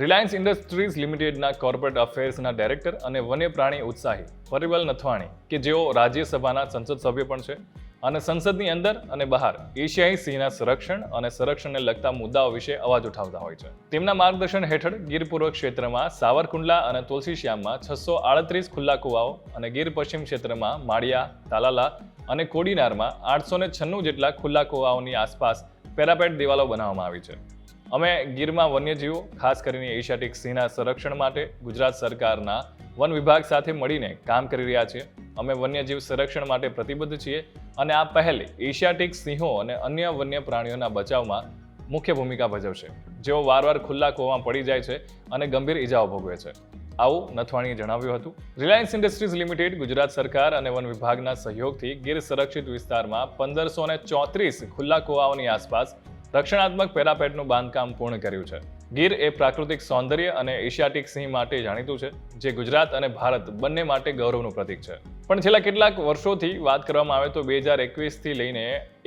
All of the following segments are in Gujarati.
રિલાયન્સ ઇન્ડસ્ટ્રીઝ લિમિટેડના કોર્પોરેટ અફેર્સના ડાયરેક્ટર અને વન્યપ્રાણી ઉત્સાહી પરિબલ નથવાણી, કે જેઓ રાજ્યસભાના સંસદ સભ્ય પણ છે અને સંસદની અંદર અને બહાર એશિયાઈ સિંહના સંરક્ષણ અને સંરક્ષણને લગતા મુદ્દાઓ વિશે અવાજ ઉઠાવતા હોય છે. તેમના માર્ગદર્શન હેઠળ ગીર પૂર્વ ક્ષેત્રમાં સાવરકુંડલા અને તુલસીશ્યામમાં છસો આડત્રીસ ખુલ્લા કુવાઓ અને ગીર પશ્ચિમ ક્ષેત્રમાં માળિયા, તાલાલા અને કોડીનારમાં આઠસો છન્નું જેટલા ખુલ્લા કુવાઓની આસપાસ પેરાપેટ દિવાલો બનાવવામાં આવી છે. અમે ગીરમાં વન્યજીવો, ખાસ કરીને એશિયાટિક સિંહના સંરક્ષણ માટે ગુજરાત સરકારના વન વિભાગ સાથે મળીને કામ કરી રહ્યા છીએ. અમે વન્યજીવ સંરક્ષણ માટે પ્રતિબદ્ધ છીએ અને આ પહેલ એશિયાટિક સિંહો અને અન્ય વન્ય પ્રાણીઓના બચાવમાં મુખ્ય ભૂમિકા ભજવશે. જેઓ વારવાર ખુલ્લા કૂવામાં પડી જાય છે અને ગંભીર ઈજાઓ ભોગવે છે. આવું નથવાણીએ જણાવ્યું હતું. રિલાયન્સ ઇન્ડસ્ટ્રીઝ લિમિટેડ, ગુજરાત સરકાર અને વન વિભાગના સહયોગથી ગીર સંરક્ષિત વિસ્તારમાં પંદરસો ચોત્રીસ ખુલ્લા કૂવાઓની આસપાસ રક્ષણાત્મક પેરાપેટનું બાંધકામ પૂર્ણ કર્યું છે. ગીર એ પ્રાકૃતિક સૌંદર્ય અને એશિયાટિક સિંહ માટે જાણીતું છે, જે ગુજરાત અને ભારત બંને માટે ગૌરવનું પ્રતીક છે. પણ છેલ્લા કેટલાક વર્ષોથી વાત કરવામાં આવે તો બે હજાર એકવીસથી લઈને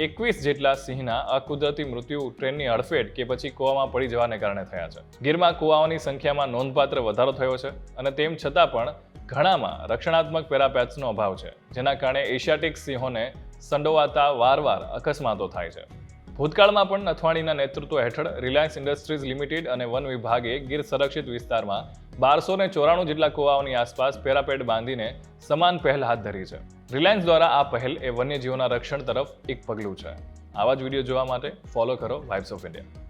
એકવીસ જેટલા સિંહના અકુદરતી મૃત્યુ ટ્રેનની અડફેટ કે પછી કૂવામાં પડી જવાને કારણે થયા છે. ગીરમાં કૂવાઓની સંખ્યામાં નોંધપાત્ર વધારો થયો છે અને તેમ છતાં પણ ઘણામાં રક્ષણાત્મક પેરાપેટ્સનો અભાવ છે, જેના કારણે એશિયાટિક સિંહોને સંડોવાતા વારવાર અકસ્માતો થાય છે. ભૂતકાળમાં પણ નથવાણીના નેતૃત્વ હેઠળ રિલાયન્સ ઇન્ડસ્ટ્રીઝ લિમિટેડ અને વન વિભાગે ગીર સંરક્ષિત વિસ્તારમાં બારસો ને ચોરાણું જેટલા કુવાઓની આસપાસ પેરાપેડ બાંધીને સમાન પહેલ હાથ ધરી છે. રિલાયન્સ દ્વારા આ પહેલ એ વન્યજીવોના રક્ષણ તરફ એક પગલું છે. આવા જ વીડિયો જોવા માટે ફોલો કરો વાઇબ્સ ઓફ ઇન્ડિયા